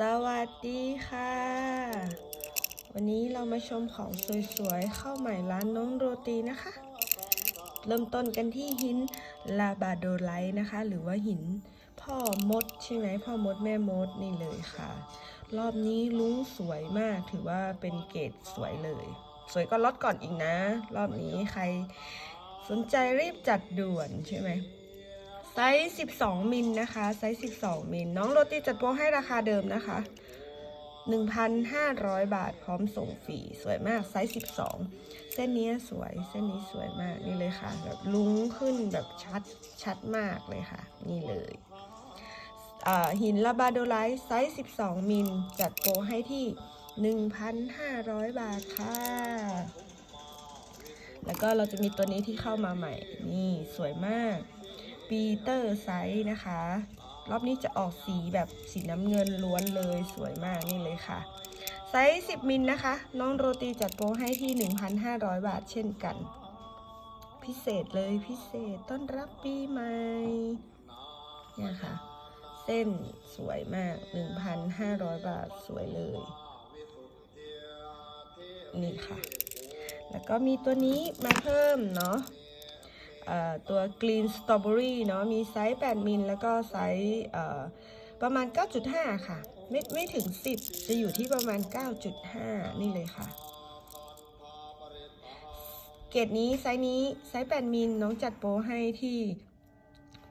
สวัสดีค่ะ วันนี้เรามาชมของสวยๆเข้าใหม่ร้านน้องโรตีนะคะ เริ่มต้นกันที่หินลาบาโดไลท์นะคะ หรือว่าหินพ่อมดใช่ไหมพ่อมดแม่มดนี่เลยค่ะ รอบนี้ลุ้งสวยมากถือว่าเป็นเกรดสวยเลย สวยก็ลดก่อนอีกนะ รอบนี้ใครสนใจรีบจัดด่วนใช่ไหม ไซส์12 มิลนะคะ ไซส์12 มิล น้องโรตีจัดโปรให้ราคาเดิมนะคะ 1,500 บาทพร้อมส่งฟรี สวยมาก ไซส์12 เส้นนี้สวย เส้นนี้สวยมาก นี่เลยค่ะ แบบลุ้งขึ้นแบบชัด ชัดมากเลยค่ะ นี่เลยอ่าหินลาบาโดไลท์ไซส์ 12 มิล จัดโปรให้ที่ 1,500 บาทค่ะ แล้วก็เราจะมีตัวนี้ที่เข้ามาใหม่ นี่สวยมาก ปีเตอร์ไซส์นะคะ รอบนี้จะออกสีแบบสีน้ำเงินล้วนเลยสวยมากนี่เลยค่ะ ไซส์ 10 มิลนะคะ น้องโรตีจัดโปรให้ที่ 1,500 บาทเช่นกัน พิเศษเลยพิเศษต้อนรับปีใหม่เนี่ยค่ะ เส้นสวยมาก 1,500 บาทสวยเลย นี่ค่ะ แล้วก็มีตัวนี้มาเพิ่มเนาะ ตัว Green Strawberry เนาะมีไซส์ 8 มิลแล้วก็ไซส์ประมาณ 9.5 ค่ะ ไม่ไม่ถึง 10 จะอยู่ที่ประมาณ 9.5 นี่เลยค่ะ เกรดนี้ไซส์นี้ไซส์ 8 มิลน้องจัดโปรให้ที่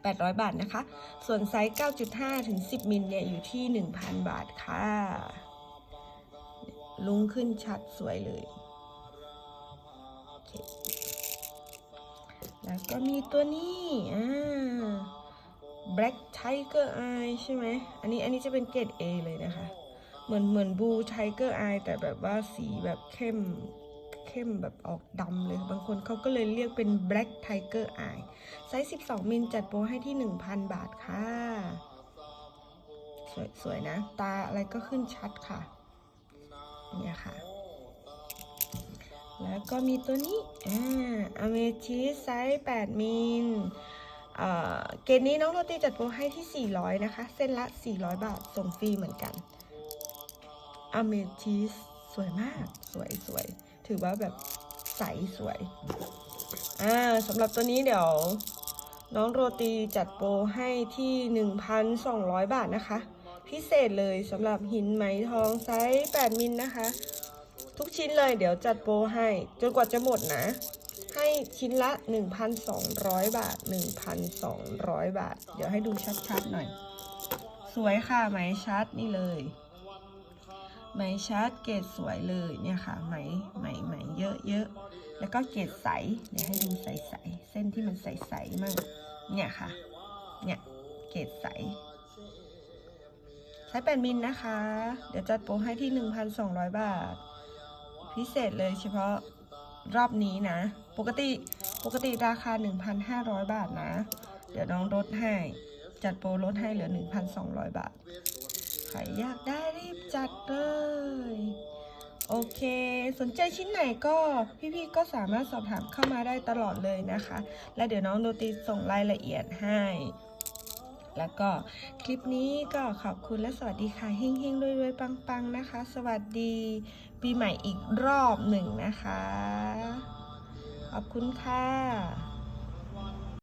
800 บาทนะคะ ส่วนไซส์ 9.5 ถึง 10 มิลเนี่ยอยู่ที่ 1,000 บาทค่ะ ลุงขึ้นชัดสวยเลย โอเค แล้วก็มีตัวนี้อ่า Black Tiger Eye ใช่ไหม อันนี้อันนี้จะเป็นเกรด A เลยนะคะ เหมือนเหมือน Blue Tiger Eye แต่แบบว่าสีแบบเข้มเข้มแบบออกดำเลย บางคนเขาก็เลยเรียกเป็น Black Tiger Eye ไซส์ 12 มิลจัดโปรให้ที่ 1,000 บาทค่ะ สวยสวยนะ ตาอะไรก็ขึ้นชัดค่ะ เนี่ยค่ะ แล้วก็มีตัวนี้อ่าอเมทิสไซส์ 8 มิลเกณฑ์นี้น้องโรตีจัดโปรให้ที่ 400 นะคะ เส้นละ 400 บาท ส่งฟรีเหมือนกันอเมทิสสวยมาก สวยสวย ถือว่าแบบใสสวย อ่าสำหรับตัวนี้เดี๋ยว น้องโรตีจัดโปรให้ที่ 1,200 บาทนะคะ พิเศษเลยสำหรับหินไหมทองไซส์ 8 มิลนะคะ ทุกชิ้นเลยเดี๋ยวจัดโปรให้ จนกว่าจะหมดนะ ให้ชิ้นละ 1,200 บาท 1,200 บาท เดี๋ยวให้ดูชัดๆหน่อย สวยค่ะไหมชัดนี่เลยไหมชัดเกรดสวยเลยเนี่ยค่ะไหมไหมไหมเยอะเยอะๆแล้วก็เกรดใสเดี๋ยวให้ดูใสๆเส้นที่มันใสๆมั่งเนี่ยค่ะ เนี่ยเกรดใส ใช้เป็นมิลนะคะ เดี๋ยวจัดโปรให้ที่ 1,200 บาท พิเศษเลยเฉพาะรอบนี้นะ ปกติปกติราคา 1,500 บาทนะ เดี๋ยวน้องลดให้ จัดโปรลดให้เหลือ 1,200 บาท ใครอยากได้รีบจัดเลย โอเค สนใจชิ้นไหนก็พี่ๆก็สามารถสอบถามเข้ามาได้ตลอดเลยนะคะ และเดี๋ยวน้องโนตีส่งรายละเอียดให้ แล้วก็คลิปนี้ก็ขอบคุณและสวัสดีค่ะเฮงๆรวยๆปังๆนะคะ สวัสดีปีใหม่อีกรอบหนึ่งนะคะ ขอบคุณค่ะ